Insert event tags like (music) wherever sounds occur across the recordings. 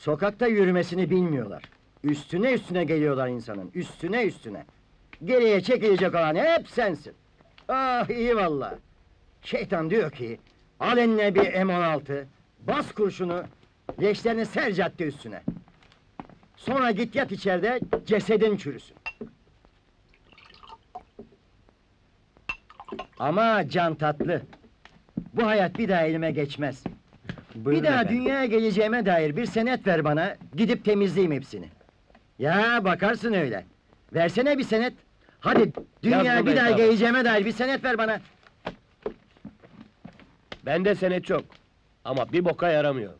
Sokakta yürümesini bilmiyorlar. Üstüne üstüne geliyorlar insanın, üstüne üstüne. Geriye çekilecek olan hep sensin. Ah iyi valla. Şeytan diyor ki, al eline bir M16, bas kurşunu, leşlerini ser cadde üstüne. Sonra git yat içeride, cesedin çürüsün. Ama can tatlı. Bu hayat bir daha elime geçmez. Bir daha dünyaya geleceğime dair bir senet ver bana, gidip temizleyeyim hepsini. Ya bakarsın öyle. Versene bir senet. Hadi dünyaya bir daha hesabı. geleceğime dair bir senet ver bana. Bende senet çok. Ama bir boka yaramıyor.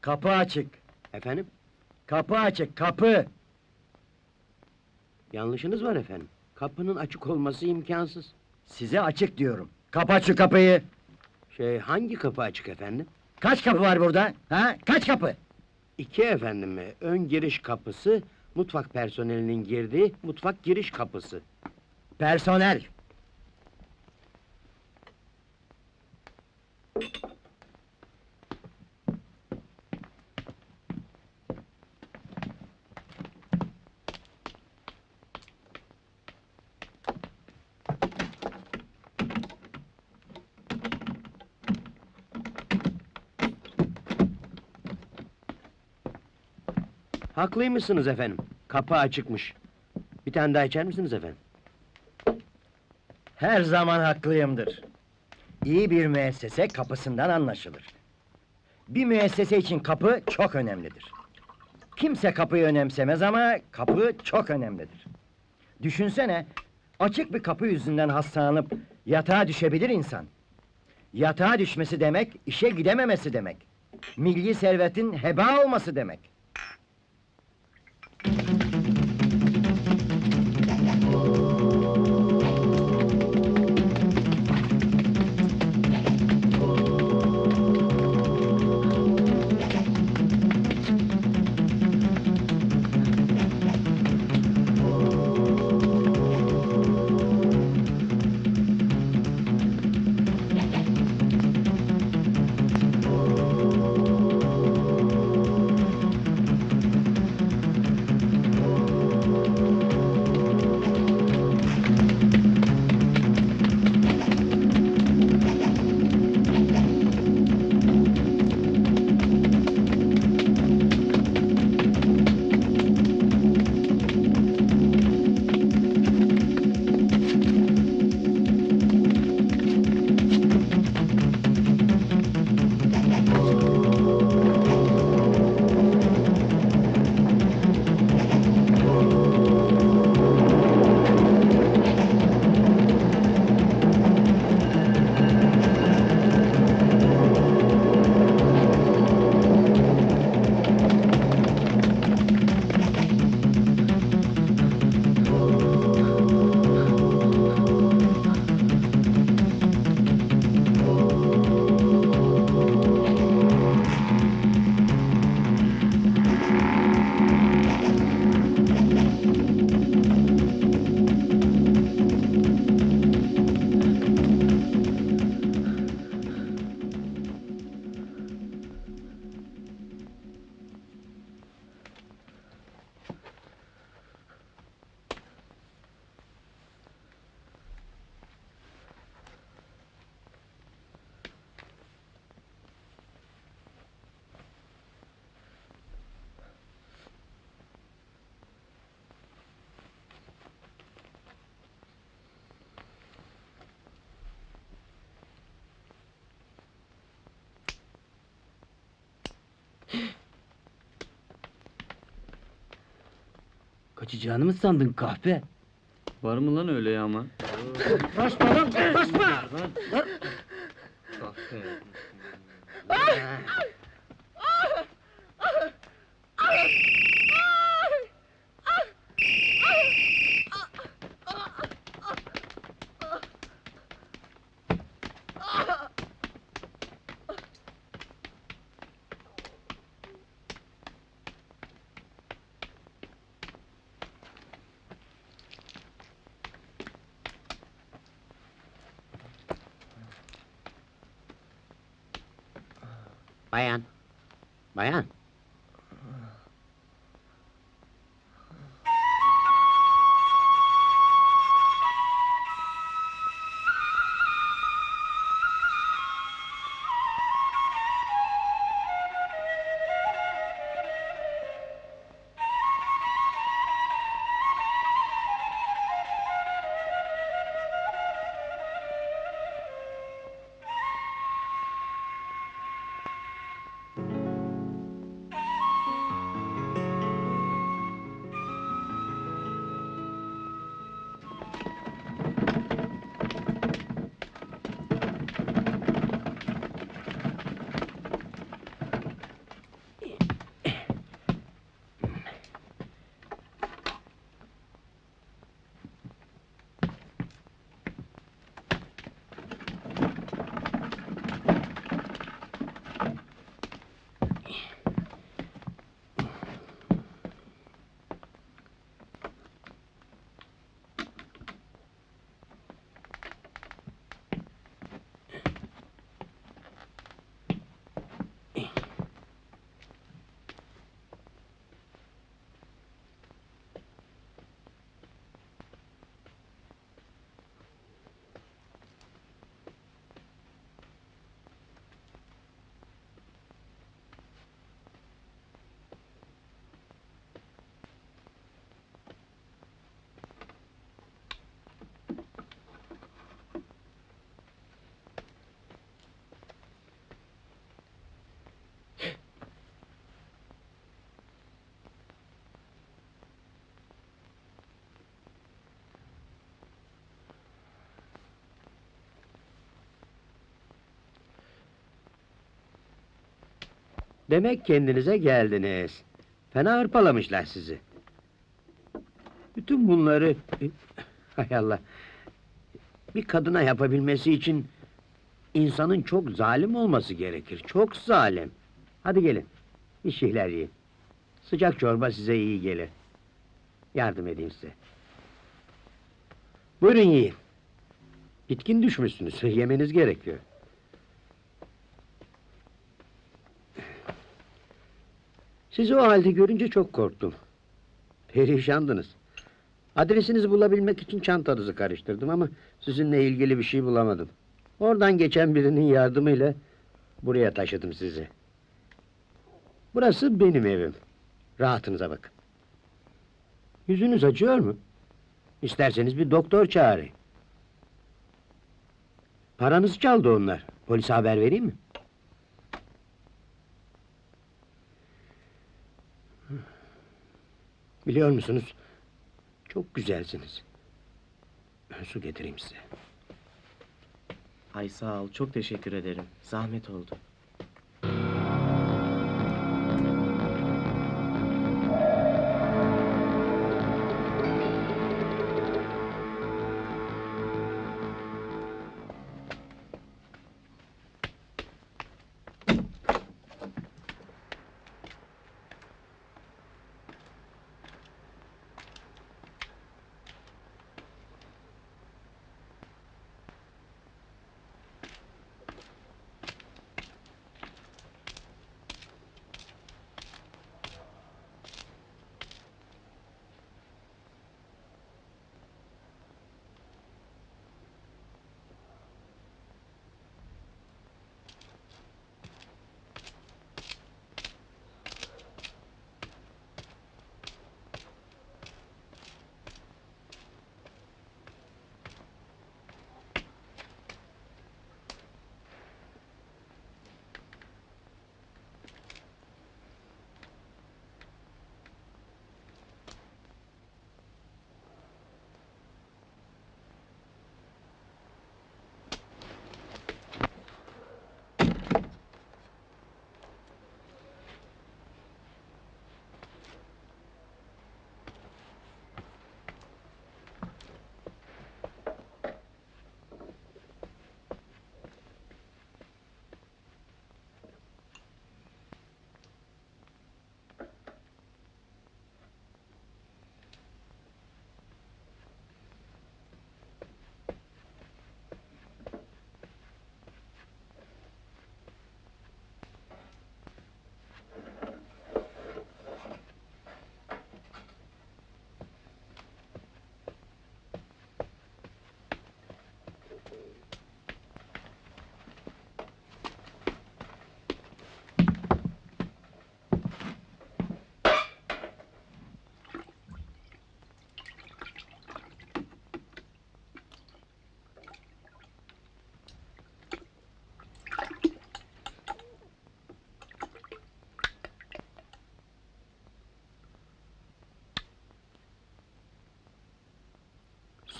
Kapı açık. Efendim? Kapı açık, kapı. Yanlışınız var efendim. Kapının açık olması imkansız. Size açık diyorum. Kapat şu kapıyı. Şey, hangi kapı açık efendim? Kaç kapı var burada? Ha? Kaç kapı? İki efendim mi? Ön giriş kapısı, mutfak personelinin girdiği mutfak giriş kapısı. Personel. Haklıymışsınız efendim. Kapı açıkmış. Bir tane daha içer misiniz efendim? Her zaman haklıyımdır. İyi bir müessese kapısından anlaşılır. Bir müessese için kapı çok önemlidir. Kimse kapıyı önemsemez ama kapı çok önemlidir. Düşünsene, açık bir kapı yüzünden hastalanıp yatağa düşebilir insan. Yatağa düşmesi demek, işe gidememesi demek. Milli servetin heba olması demek. Kaçacağını mı sandın kahpe? Var mı lan öyle ya ama? Basma lan, basma! Bayan. Bayan. Demek kendinize geldiniz. Fena hırpalamışlar sizi. Bütün bunları... Hay Allah! Bir kadına yapabilmesi için... ...insanın çok zalim olması gerekir. Çok zalim. Hadi gelin. Bir şeyler yiyin. Sıcak çorba size iyi gelir. Yardım edeyim size. Buyurun yiyin. Bitkin düşmüşsünüz. (laughs) Yemeniz gerekiyor. Sizi o halde görünce çok korktum. Perişandınız. Adresinizi bulabilmek için çantanızı karıştırdım ama sizinle ilgili bir şey bulamadım. Oradan geçen birinin yardımıyla buraya taşıdım sizi. Burası benim evim. Rahatınıza bakın. Yüzünüz acıyor mu? İsterseniz bir doktor çağırayım. Paranızı çaldı onlar. Polise haber vereyim mi? Biliyor musunuz? Çok güzelsiniz. Su getireyim size. Ay sağ ol, çok teşekkür ederim. Zahmet oldu.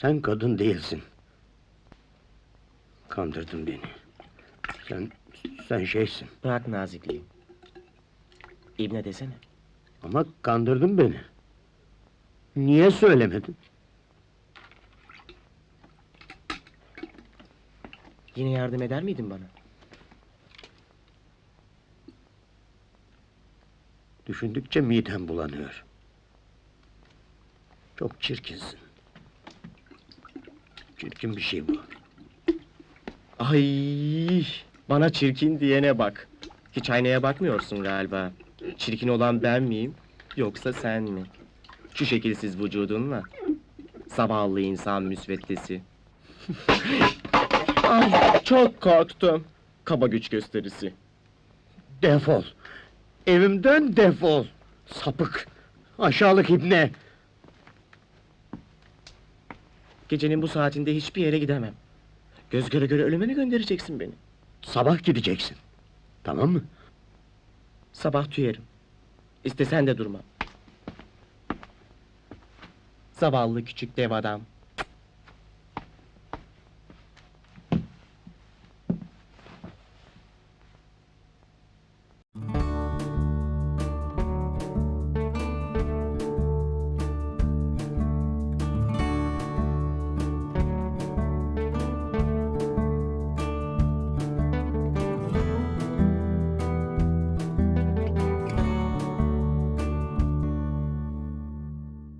Sen kadın değilsin. Kandırdın beni. Sen, sen şeysin. Bırak nazikliği. İbne desene. Ama kandırdın beni. Niye söylemedin? Yine yardım eder miydin bana? Düşündükçe midem bulanıyor. Çok çirkinsin. Çirkin bir şey bu. Ay, bana çirkin diyene bak. Hiç aynaya bakmıyorsun galiba. Çirkin olan ben miyim, yoksa sen mi? Şu şekilsiz vücudunla. Zavallı insan müsveddesi. (laughs) Ay, çok korktum. Kaba güç gösterisi. Defol. Evimden defol. Sapık. Aşağılık ibne. Gecenin bu saatinde hiçbir yere gidemem. Göz göre göre ölüme mi göndereceksin beni? Sabah gideceksin. Tamam mı? Sabah tüyerim. İstesen de durmam. Zavallı küçük dev adam.